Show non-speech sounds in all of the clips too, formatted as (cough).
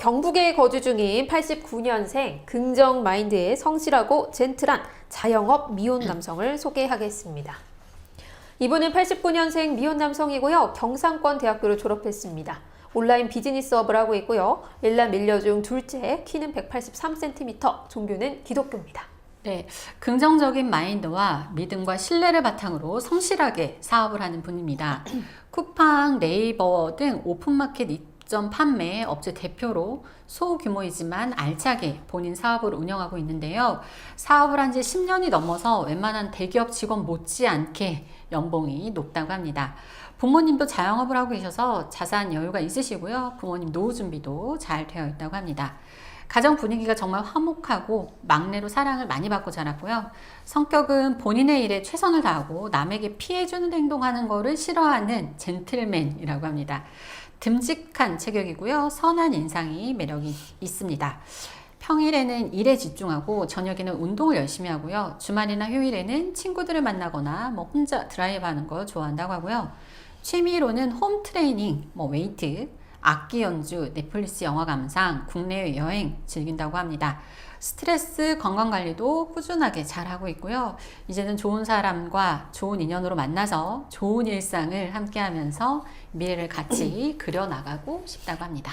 경북에 거주 중인 89년생 긍정 마인드의 성실하고 젠틀한 자영업 미혼 남성을 소개하겠습니다. 이분은 89년생 미혼 남성이고요. 경상권 대학교를 졸업했습니다. 온라인 비즈니스 업을 하고 있고요. 일남 일녀 중 둘째, 키는 183cm, 종교는 기독교입니다. 네, 긍정적인 마인드와 믿음과 신뢰를 바탕으로 성실하게 사업을 하는 분입니다. (clears throat) 쿠팡, 네이버 등 오픈마켓 입점 판매 업체 대표로 소규모이지만 알차게 본인 사업을 운영하고 있는데요. 사업을 한 지 10년이 넘어서 웬만한 대기업 직원 못지않게 연봉이 높다고 합니다. 부모님도 자영업을 하고 계셔서 자산 여유가 있으시고요. 부모님 노후 준비도 잘 되어 있다고 합니다. 가정 분위기가 정말 화목하고 막내로 사랑을 많이 받고 자랐고요. 성격은 본인의 일에 최선을 다하고 남에게 피해주는 행동하는 거를 싫어하는 젠틀맨이라고 합니다. 듬직한 체격이고요. 선한 인상이 매력이 있습니다. 평일에는 일에 집중하고 저녁에는 운동을 열심히 하고요. 주말이나 휴일에는 친구들을 만나거나 뭐 혼자 드라이브 하는 걸 좋아한다고 하고요. 취미로는 홈 트레이닝, 뭐 웨이트, 악기 연주, 넷플릭스 영화 감상, 국내외 여행 즐긴다고 합니다. 스트레스 건강 관리도 꾸준하게 잘 하고 있고요. 이제는 좋은 사람과 좋은 인연으로 만나서 좋은 일상을 함께 하면서 미래를 같이 그려 나가고 싶다고 합니다.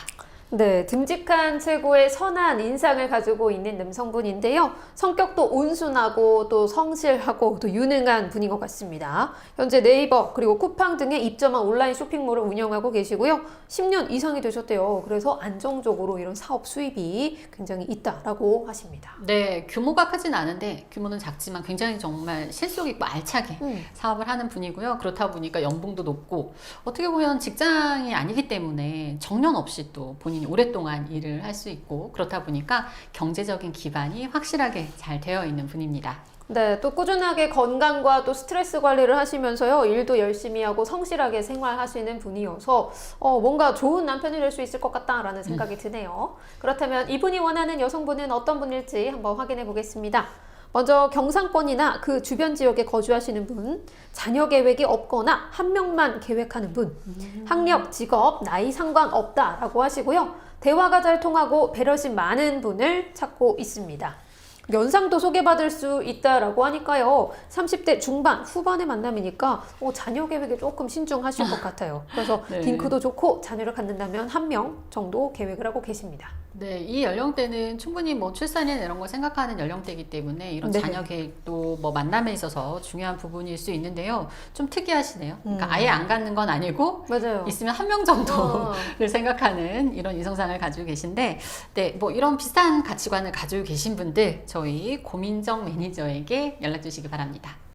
네, 듬직한 체구의 선한 인상을 가지고 있는 남성분인데요. 성격도 온순하고 또 성실하고 또 유능한 분인 것 같습니다. 현재 네이버 그리고 쿠팡 등에 입점한 온라인 쇼핑몰을 운영하고 계시고요. 10년 이상이 되셨대요. 그래서 안정적으로 이런 사업 수입이 굉장히 있다라고 하십니다. 네, 규모가 크진 않은데 규모는 작지만 굉장히 정말 실속 있고 알차게 음. 사업을 하는 분이고요. 그렇다 보니까 연봉도 높고 어떻게 보면 직장이 아니기 때문에 정년 없이 또 본인 이 오랫동안 일을 할 수 있고 그렇다 보니까 경제적인 기반이 확실하게 잘 되어 있는 분입니다. 네, 또 꾸준하게 건강과 또 스트레스 관리를 하시면서요, 일도 열심히 하고 성실하게 생활하시는 분이어서, 어, 뭔가 좋은 남편이 될 수 있을 것 같다라는 생각이 드네요. 그렇다면 이분이 원하는 여성분은 어떤 분일지 한번 확인해 보겠습니다. 먼저 경상권이나 그 주변 지역에 거주하시는 분, 자녀 계획이 없거나 한 명만 계획하는 분, 학력, 직업, 나이 상관없다라고 하시고요. 대화가 잘 통하고 배려심 많은 분을 찾고 있습니다. 연상도 소개받을 수 있다라고 하니까요. 30대 중반, 후반의 만남이니까 어, 자녀 계획에 조금 신중하실 것 같아요. 그래서 네. 딩크도 좋고 자녀를 갖는다면 한 명 정도 계획을 하고 계십니다. 네, 이 연령대는 충분히 뭐 출산이나 이런 걸 생각하는 연령대이기 때문에 이런 네네. 자녀 계획도 뭐 만남에 있어서 중요한 부분일 수 있는데요. 좀 특이하시네요. 그러니까 음. 아예 안 갖는 건 아니고 맞아요. 있으면 한 명 정도를 어. (laughs) 생각하는 이런 이성상을 가지고 계신데, 네, 뭐 이런 비슷한 가치관을 가지고 계신 분들 저희 고민정 매니저에게 연락 주시기 바랍니다.